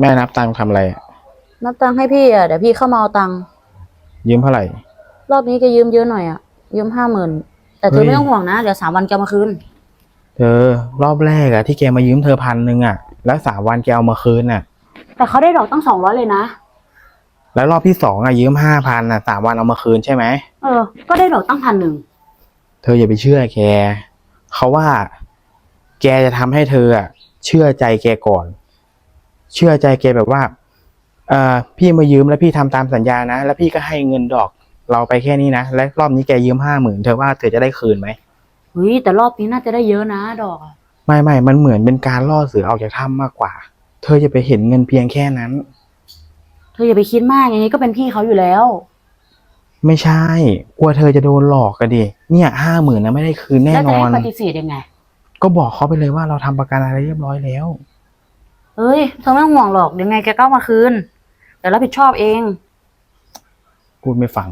แม่นับตังค์ทำอะไรอะนับตังค์ให้พี่อะเดี๋ยวพี่เข้ามาเอาตังค์ยืมเท่าไหร่ รอบนี้แกยืมเยอะหน่อยอะยืมห้าหมื่นแต่เธเฮ้อย ไม่ต้องห่วงนะเดี๋ยวสามวันแกเอามาคืนเธอรอบแรกอะที่แกมายืมเธอพันหนึ่งอะแล้วสามวันแกเอามาคืนน่ะแต่เขาได้ดอกตั้งสองร้อยเลยนะแล้วรอบที่สองอะยืมห้าพันอะสามวันเอามาคืนใช่ไหมเออ ก็ได้ดอกตั้งพันหนึ่งเธออย่าไปเชื่อแกเขาว่า แกจะทำให้เธออะเชื่อใจแกก่อน เชื่อใจแกแบบว่าเอ่อพี่มายืมแล้วพี่ทำตามสัญญานะ แล้วพี่ก็ให้เงินดอกเราไปแค่นี้นะและรอบนี้แกยืมห้าหมื่นเธอว่าเธอจะได้คืนไหมเฮ้ยแต่รอบนี้น่าจะได้เยอะนะดอกอะไม่ไม่มันเหมือนเป็นการล่อเสือออกจากถ้ำมากกว่า เธอจะไปเห็นเงินเพียงแค่นั้น เธออย่าไปคิดมากอย่างนี้ก็เป็นพี่เขาอยู่แล้ว ไม่ใช่ กลัวเธอจะโดนหลอกกันดิเนี่ยห้าหมื่นนะไม่ได้คืนแน่แล้วนจะอให้นปฏิเสธยังไง ก็บอกเขาไปเลยว่าเราทำประกันอะไรเรียบร้อยแล้ว เอ้ยเธอไม่ห่วงหรอกเดี๋ยวไงแกก็เอามาคืนเดี๋ยวรับผิดชอบเอง พูดไม่ฟัง